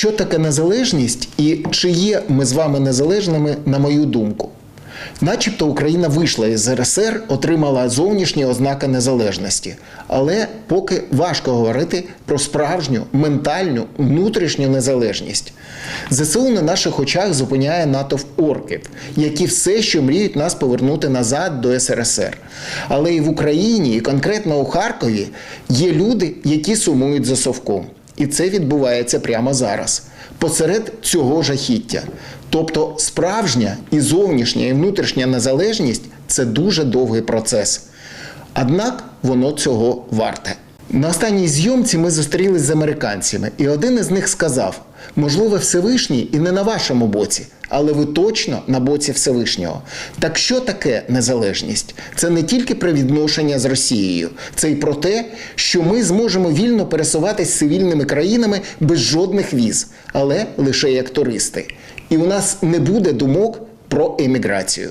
Що таке незалежність і чи є ми з вами незалежними, на мою думку? Начебто Україна вийшла із РСР, отримала зовнішні ознаки незалежності, але поки важко говорити про справжню ментальну внутрішню незалежність. ЗСУ на наших очах зупиняє натовп орків, які все ще мріють нас повернути назад до СРСР. Але і в Україні, і конкретно у Харкові, є люди, які сумують за совком. І це відбувається прямо зараз, посеред цього жахіття. Тобто справжня і зовнішня, і внутрішня незалежність це дуже довгий процес. Однак воно цього варте. На останній зйомці ми зустрілись з американцями, і один із них сказав: можливо, Всевишній і не на вашому боці, але ви точно на боці Всевишнього. Так що таке незалежність? Це не тільки про відношення з Росією, це й про те, що ми зможемо вільно пересуватись цивільними країнами без жодних віз, але лише як туристи. І у нас не буде думок про еміграцію.